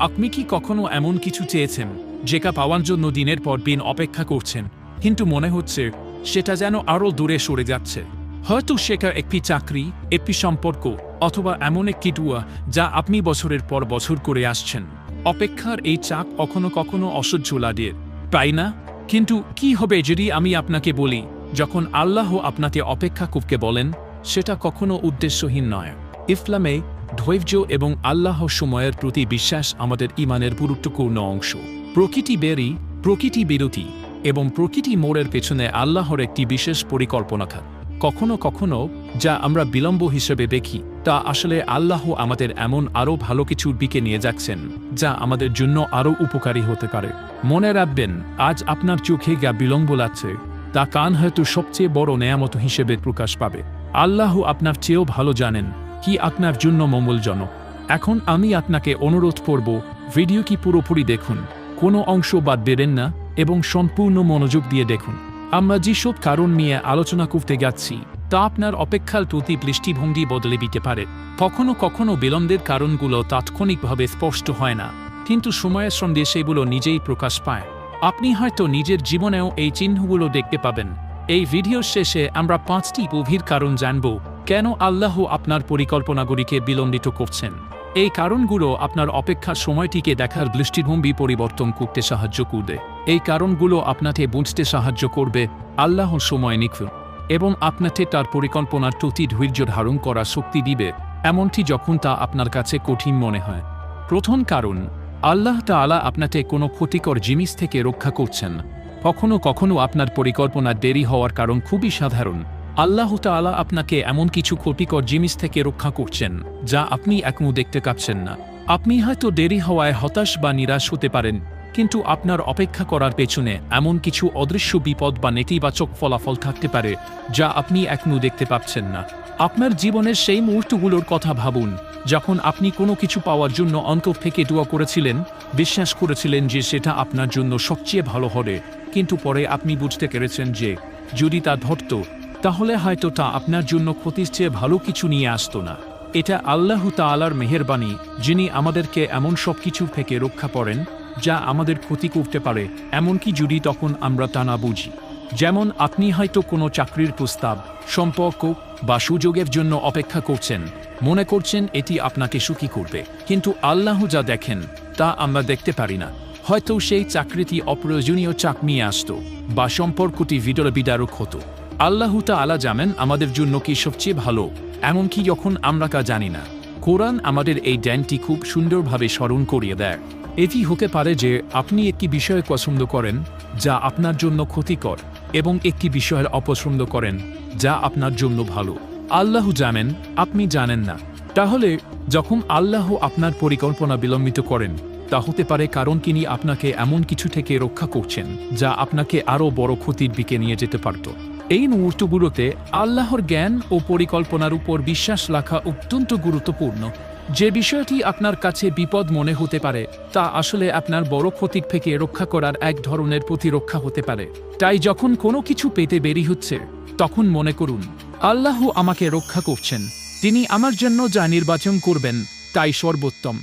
আপনি কি কখনো এমন কিছু চেয়েছেন যেটা পাওয়ার জন্য দিনের পর দিন অপেক্ষা করছেন? কিন্তু মনে হচ্ছে, সেটা যেন আরও দূরে সরে যাচ্ছে। হয়তো সেটা একটি চাকরি, একটি সম্পর্ক, অথবা এমন একটি টুয়া যা আপনি বছরের পর বছর করে আসছেন। অপেক্ষার এই চাপ কখনো কখনো অসহ্য লাগে। তাই না? কিন্তু কি হবে যদি আমি আপনাকে বলি, যখন আল্লাহ আপনাকে অপেক্ষা করতে বলেন, সেটা কখনো উদ্দেশ্যহীন নয়। ইসলামে ধৈর্য এবং আল্লাহ সময়ের প্রতি বিশ্বাস আমাদের ইমানের গুরুত্বপূর্ণ অংশ। প্রকৃতি বেরি, প্রকৃতি বিরতি এবং প্রকৃতি মোড়ের পেছনে আল্লাহর একটি বিশেষ পরিকল্পনা থাকে কখনো কখনো যা আমরা বিলম্ব হিসেবে দেখি, তা আসলে আল্লাহ আমাদের এমন আরও ভালো কিছুর দিকে নিয়ে যাচ্ছেন, যা আমাদের জন্য আরও উপকারী হতে পারে। মনে রাখবেন, আজ আপনার চোখে যা বিলম্ব লাগছে, তা কান হয়তো সবচেয়ে বড় নেয়ামত হিসেবে প্রকাশ পাবে। আল্লাহ আপনার চেয়েও ভালো জানেন কি আপনার জন্য মঙ্গলজনক? এখন আমি আপনাকে অনুরোধ করব, ভিডিও কি পুরোপুরি দেখুন, কোনো অংশ বাদ দেবেন না, এবং সম্পূর্ণ মনোযোগ দিয়ে দেখুন। আমরা যেসব কারণ নিয়ে আলোচনা করতে যাচ্ছি, তা আপনার অপেক্ষার প্রতি দৃষ্টিভঙ্গি বদলে দিতে পারে। কখনো কখনো বিলম্বের কারণগুলো তাৎক্ষণিকভাবে স্পষ্ট হয় না, কিন্তু সময়ের সঙ্গে সেগুলো নিজেই প্রকাশ পায়। আপনি হয়তো নিজের জীবনেও এই চিহ্নগুলো দেখতে পাবেন। এই ভিডিওর শেষে আমরা পাঁচটি গভীর কারণ জানব কেন আল্লাহ আপনার পরিকল্পনাগুলিকে বিলম্বিত করছেন? এই কারণগুলো আপনার অপেক্ষার সময়টিকে দেখার দৃষ্টিভঙ্গি পরিবর্তন করতে সাহায্য করবে। এই কারণগুলো আপনাকে বুঝতে সাহায্য করবে আল্লাহর সময় নিখুন এবং আপনাকে তার পরিকল্পনার প্রতি ধৈর্য ধারণ করা শক্তি দিবে, এমনটি যখন তা আপনার কাছে কঠিন মনে হয়। প্রথম কারণ, আল্লাহ তাআলা আপনাকে কোনো ক্ষতিকর জিনিস থেকে রক্ষা করছেন। কখনো কখনো আপনার পরিকল্পনা দেরি হওয়ার কারণ খুবই সাধারণ। আল্লাহ তাআলা আপনাকে এমন কিছু ক্ষতিকর জিনিস থেকে রক্ষা করছেন, যা আপনি এখনও দেখতে পাচ্ছেন না। আপনি হয়তো দেরি হওয়ায় হতাশ বা নিরাশ হতে পারেন, কিন্তু আপনার অপেক্ষা করার পেছনে এমন কিছু অদৃশ্য বিপদ বা নেতিবাচক ফলাফল থাকতে পারে, যা আপনি এখনও দেখতে পাচ্ছেন না। আপনার জীবনের সেই মুহূর্তগুলোর কথা ভাবুন, যখন আপনি কোনো কিছু পাওয়ার জন্য অন্তর থেকে দোয়া করেছিলেন, বিশ্বাস করেছিলেন যে সেটা আপনার জন্য সবচেয়ে ভালো হবে, কিন্তু পরে আপনি বুঝতে পেরেছেন যে, যদি তা ধরত তাহলে হয়তো তা আপনার জন্য ক্ষতির চেয়ে ভালো কিছু নিয়ে আসতো না। এটা আল্লাহ তাআলার মেহেরবানি, যিনি আমাদেরকে এমন সব কিছু থেকে রক্ষা করেন, যা আমাদের ক্ষতি করতে পারে, এমনকি যদি তখন আমরা তা না বুঝি। যেমন আপনি হয়তো কোনো চাকরির প্রস্তাব, সম্পর্ক বা সুযোগের জন্য অপেক্ষা করছেন, মনে করছেন এটি আপনাকে সুখী করবে, কিন্তু আল্লাহ যা দেখেন, তা আমরা দেখতে পারি না। হয়তো সেই চাকরিটি অপ্রয়োজনীয় চাক নিয়ে আসতো, বা সম্পর্কটি ভিতরে বিদারক হতো। আল্লাহ আলা জানেন আমাদের জন্য কি সবচেয়ে ভালো, এমনকি যখন আমরা কা জানি না। কোরআন আমাদের এই ড্যানটি খুব সুন্দরভাবে স্মরণ করিয়ে দেয়। এটি হতে পারে যে আপনি একটি বিষয় পছন্দ করেন, যা আপনার জন্য ক্ষতিকর এবং একটি বিষয়ের অপছন্দ করেন, যা আপনার জন্য ভালো। আল্লাহ জানেন, আপনি জানেন না। তাহলে, যখন আল্লাহ আপনার পরিকল্পনা বিলম্বিত করেন তা হতে পারে কারণ তিনি আপনাকে এমন কিছু থেকে রক্ষা করছেন, যা আপনাকে আরও বড় ক্ষতির দিকে নিয়ে যেতে পারত। এই মুহূর্তগুলোতে আল্লাহর জ্ঞান ও পরিকল্পনার উপর বিশ্বাস রাখা অত্যন্ত গুরুত্বপূর্ণ। যে বিষয়টি আপনার কাছে বিপদ মনে হতে পারে, তা আসলে আপনার বড় ক্ষতির থেকে রক্ষা করার এক ধরনের প্রতিরক্ষা হতে পারে। তাই যখন কোনো কিছু পেতে বেরি হচ্ছে, তখন মনে করুন, আল্লাহ আমাকে রক্ষা করছেন। তিনি আমার জন্য যা নির্বাচন করবেন, তাই সর্বোত্তম।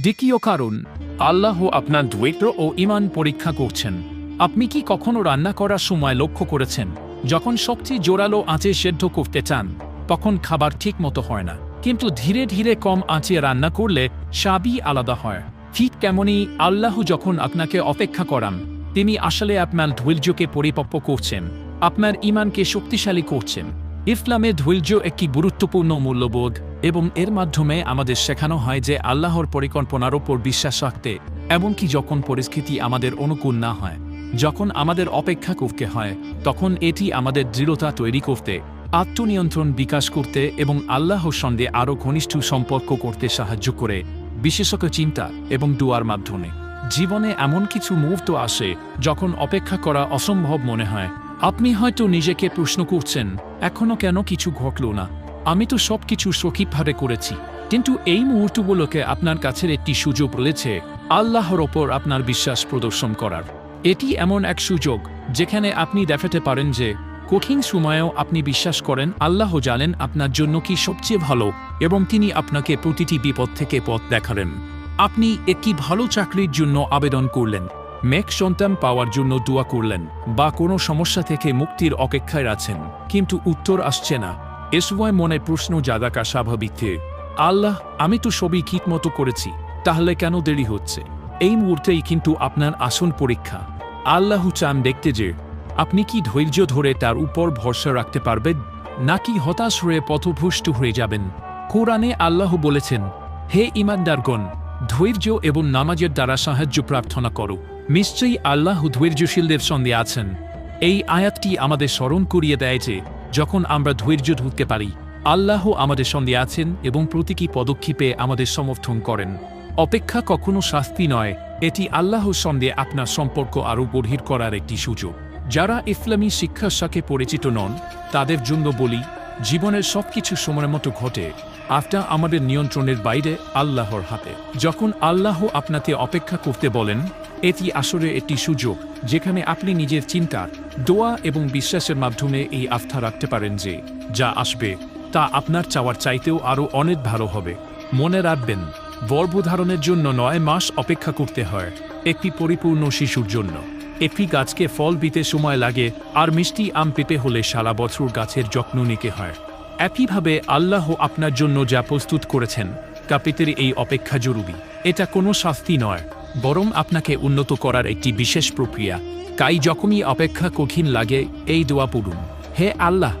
দ্বিতীয় কারণ, আল্লাহ আপনার দ্বৈত ও ইমান পরীক্ষা করছেন। আপনি কি কখনো রান্না করার সময় লক্ষ্য করেছেন, যখন সবচেয়ে জোরালো আঁচে সেদ্ধ করতে চান, তখন খাবার ঠিক মতো হয় না। কিন্তু ধীরে ধীরে কম আঁচে রান্না করলে স্বাদই আলাদা হয়। ঠিক তেমনই আল্লাহ যখন আপনাকে অপেক্ষা করান, তিনি আসলে আপনার ধৈর্যকে পরিপক্ব করছেন, আপনার ইমানকে শক্তিশালী করছেন। ইসলামে ধৈর্য একটি গুরুত্বপূর্ণ মূল্যবোধ এবং এর মাধ্যমে আমাদের শেখানো হয় যে আল্লাহর পরিকল্পনার ওপর বিশ্বাস রাখতে, এমনকি যখন পরিস্থিতি আমাদের অনুকূল না হয়, যখন আমাদের অপেক্ষা করতে হয়, তখন এটি আমাদের দৃঢ়তা তৈরি করতে, আত্মনিয়ন্ত্রণ বিকাশ করতে এবং আল্লাহর সঙ্গে আরও ঘনিষ্ঠ সম্পর্ক করতে সাহায্য করে, বিশেষত চিন্তা এবং দুয়ার মাধ্যমে। জীবনে এমন কিছু মুহূর্ত আসে যখন অপেক্ষা করা অসম্ভব মনে হয় আপনি হয়তো নিজেকে প্রশ্ন করছেন এখনও কেন কিছু ঘটল না? আমি তো সব কিছু সখীভাবে করেছি। কিন্তু এই মুহূর্তগুলোকে আপনার কাছের একটি সুযোগ রয়েছে, আল্লাহর ওপর আপনার বিশ্বাস প্রদর্শন করার। এটি এমন এক সুযোগ, যেখানে আপনি দেখাতে পারেন যে, কঠিন সময়েও আপনি বিশ্বাস করেন, আল্লাহ জানেন আপনার জন্য কি সবচেয়ে ভালো, এবং তিনি আপনাকে প্রতিটি বিপদ থেকে পথ দেখালেন। আপনি একটি ভালো চাকরির জন্য আবেদন করলেন। মেক সন্তান পাওয়ার জন্য দোয়া করলেন, বা কোনো সমস্যা থেকে মুক্তির অপেক্ষায় আছেন, কিন্তু উত্তর আসছে না। এ মনে প্রশ্ন জাদাকা স্বাভাবিক আল্লাহ, আমি তো সবই ঠিক মতো করেছি, তাহলে কেন দেরি হচ্ছে? এই মুহূর্তেই কিন্তু আপনার আসন পরীক্ষা। আল্লাহ চান দেখতে যে, আপনি কি ধৈর্য ধরে তার উপর ভরসা রাখতে পারবেন, নাকি হতাশ হয়ে পথভ্রষ্ট হয়ে যাবেন? কোরআনে আল্লাহ বলেছেন, হে ইমানদারগণ ধৈর্য এবং নামাজের দ্বারা সাহায্য প্রার্থনা করো। নিশ্চয়ই আল্লাহ ধৈর্যশীলদের সঙ্গে আছেন। এই আয়াতটি আমাদের স্মরণ করিয়ে দেয় যে, যখন আমরা ধৈর্য ধরতে পারি, আল্লাহ আমাদের সঙ্গে আছেন এবং প্রতীকী পদক্ষেপে আমাদের সমর্থন করেন। অপেক্ষা কখনো শাস্তি নয়, এটি আল্লাহর সঙ্গে আপনার সম্পর্ক আরও গভীর করার একটি সুযোগ। যারা ইসলামী শিক্ষার সাথে পরিচিত নন, তাদের জন্য বলি, জীবনের সবকিছু সময় মতো ঘটে। আফটা আমাদের নিয়ন্ত্রণের বাইরে আল্লাহর হাতে। যখন আল্লাহ আপনাকে অপেক্ষা করতে বলেন, এটি আসলে একটি সুযোগ, যেখানে আপনি নিজের চিন্তা দোয়া এবং বিশ্বাসের মাধ্যমে এই আস্থা রাখতে পারেন যে, যা আসবে, তা আপনার চাওয়ার চাইতেও আরও অনেক ভালো হবে। মনে রাখবেন গর্ভধারণের জন্য নয় মাস অপেক্ষা করতে হয়, একটি পরিপূর্ণ শিশুর জন্য। একটি গাছকে ফল দিতে সময় লাগে, আর মিষ্টি আম পেতে হলে সারা বছর গাছের যত্ন নিতে হয়। একইভাবে আল্লাহ আপনার জন্য যা প্রস্তুত করেছেন কাপিতের এই অপেক্ষা জরুরি। এটা কোনো শাস্তি নয়, বরং আপনাকে উন্নত করার একটি বিশেষ প্রক্রিয়া। তাই যখনই অপেক্ষা কঠিন লাগে, এই দোয়া পড়ুন। হে আল্লাহ,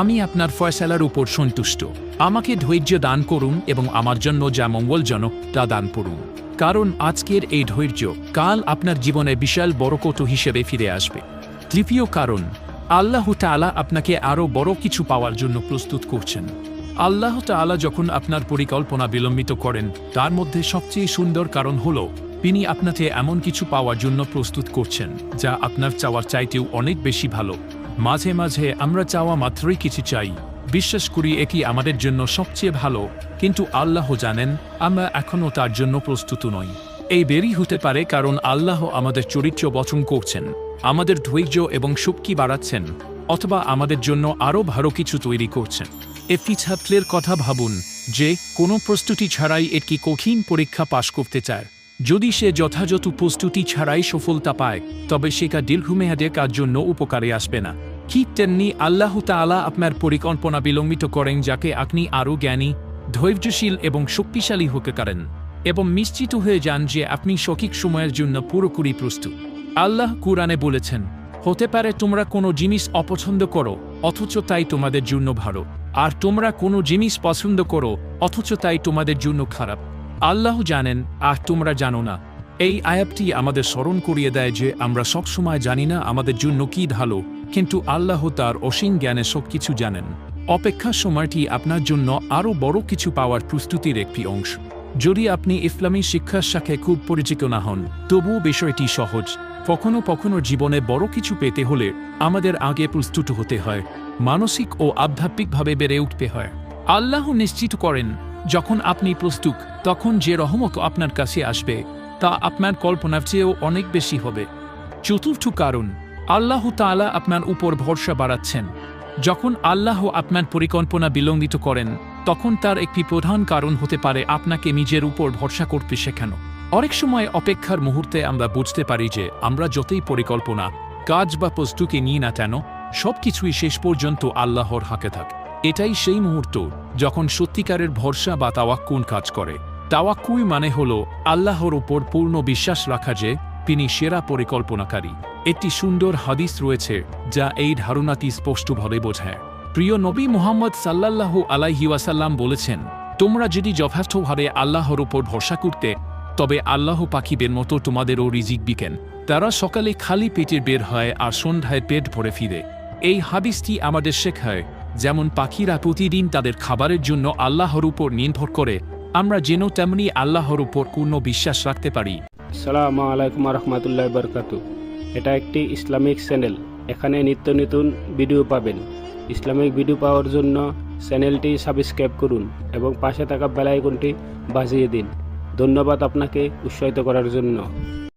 আমি আপনার ফয়সালার উপর সন্তুষ্ট। আমাকে ধৈর্য দান করুন এবং আমার জন্য যা মঙ্গলজনক, তা দান করুন কারণ আজকের এই ধৈর্য কাল আপনার জীবনে বিশাল বড়কত হিসেবে ফিরে আসবে। তৃতীয় কারণ আল্লাহ তাআলা আপনাকে আরও বড় কিছু পাওয়ার জন্য প্রস্তুত করছেন। আল্লাহ তাআলা যখন আপনার পরিকল্পনা বিলম্বিত করেন, তার মধ্যে সবচেয়ে সুন্দর কারণ হল, তিনি আপনাকে এমন কিছু পাওয়ার জন্য প্রস্তুত করছেন, যা আপনার চাওয়ার চাইতেও অনেক বেশি ভালো। মাঝে মাঝে আমরা চাওয়া মাত্রই কিছু চাই। বিশ্বাস করি একই আমাদের জন্য সবচেয়ে ভালো, কিন্তু আল্লাহ জানেন, আমরা এখনও তার জন্য প্রস্তুত নই। এই দেরি হতে পারে কারণ আল্লাহ আমাদের চরিত্র বচন করছেন। আমাদের ধৈর্য এবং শক্তি বাড়াচ্ছেন, অথবা আমাদের জন্য আরও ভালো কিছু তৈরি করছেন। একটি ছাত্রের কথা ভাবুন যে, কোনো প্রস্তুতি ছাড়াই একটি কঠিন পরীক্ষা পাশ করতে চায়। যদি সে যথাযথ প্রস্তুতি ছাড়াই সফলতা পায়, তবে সেটা দীর্ঘমেয়াদে কার জন্য উপকারে আসবে না। ঠিক তেমনি আল্লাহ তাআলা আপনার পরিকল্পনা বিলম্বিত করেন যাকে আপনি আরও জ্ঞানী, ধৈর্যশীল এবং শক্তিশালী হতে পারেন, এবং নিশ্চিত হয়ে যান যে আপনি সঠিক সময়ের জন্য পুরোপুরি প্রস্তুত। আল্লাহ কুরআনে বলেছেন, হতে পারে তোমরা কোনো জিনিস অপছন্দ করো, অথচ তাই তোমাদের জন্য ভালো, আর তোমরা কোনো জিনিস পছন্দ করো, অথচ তাই তোমাদের জন্য খারাপ। আল্লাহ জানেন, আর তোমরা জানো না। এই আয়াতটি আমাদের স্মরণ করিয়ে দেয় যে আমরা সবসময় জানি না আমাদের জন্য কি ভালো কিন্তু আল্লাহ তার অসীম জ্ঞানে সব কিছু জানেন। অপেক্ষা সময়টি আপনার জন্য আরও বড় কিছু পাওয়ার প্রস্তুতির একটি অংশ। যদি আপনি ইসলামী শিক্ষার সাথে খুব পরিচিত না হন, তবুও বিষয়টি সহজ। কখনো কখনো জীবনে বড় কিছু পেতে হলে আমাদের আগে প্রস্তুত হতে হয়, মানসিক ও আধ্যাত্মিকভাবে বেড়ে উঠতে হয়। আল্লাহ নিশ্চিত করেন, যখন আপনি প্রস্তুত, তখন যে রহমত আপনার কাছে আসবে, তা আপনার কল্পনার চেয়েও অনেক বেশি হবে। চতুর্থ কারণ, আল্লাহ তাআলা আপনার উপর ভরসা বাড়াচ্ছেন। যখন আল্লাহ আপনার পরিকল্পনা বিলম্বিত করেন তখন তার একটি প্রধান কারণ হতে পারে আপনাকে নিজের উপর ভরসা করতে শেখানো। অনেক সময় অপেক্ষার মুহূর্তে আমরা বুঝতে পারি যে আমরা যতই পরিকল্পনা, কাজ বা প্রস্তুতি নিই না কেন, সবকিছুই শেষ পর্যন্ত আল্লাহর হাতে থাকে। এটাই সেই মুহূর্ত যখন সত্যিকারের ভরসা বা তাওয়াক্কুন কাজ করে। তাওয়াক্কুই মানে হল আল্লাহর উপর পূর্ণ বিশ্বাস রাখা যে তিনি সেরা পরিকল্পনাকারী। একটি সুন্দর হাদিস রয়েছে যা এই ধারণাটি স্পষ্টভাবে বোঝায়। প্রিয় নবী মোহাম্মদ সাল্লাল্লাহু আলাইহি ওয়াসাল্লাম বলেছেন, তোমরা যদি যথার্থভাবে আল্লাহর উপর ভরসা করতে, তবে আল্লাহ পাখিদের মতো তোমাদেরও রিজিক বিকেন। তারা সকালে খালি পেটে বের হয় আর সন্ধ্যায় পেট ভরে ফিরে। এই হাদিসটি আমাদের শেখায়, যেমন পাখিরা প্রতিদিন তাদের খাবারের জন্য আল্লাহর উপর নির্ভর করে, আমরা যেন তেমনি আল্লাহর উপর পূর্ণ বিশ্বাস রাখতে পারি। সালামু আলাইকুম রহমতুল্লাহ বরকাতু এটা একটি ইসলামিক চ্যানেল। এখানে নিত্য নতুন ভিডিও পাবেন। ইসলামিক ভিডিও পাওয়ার জন্য চ্যানেলটি সাবস্ক্রাইব করুন এবং পাশে থাকা বেল আইকনটি বাজিয়ে দিন। ধন্যবাদ আপনাকে উৎসাহিত করার জন্য।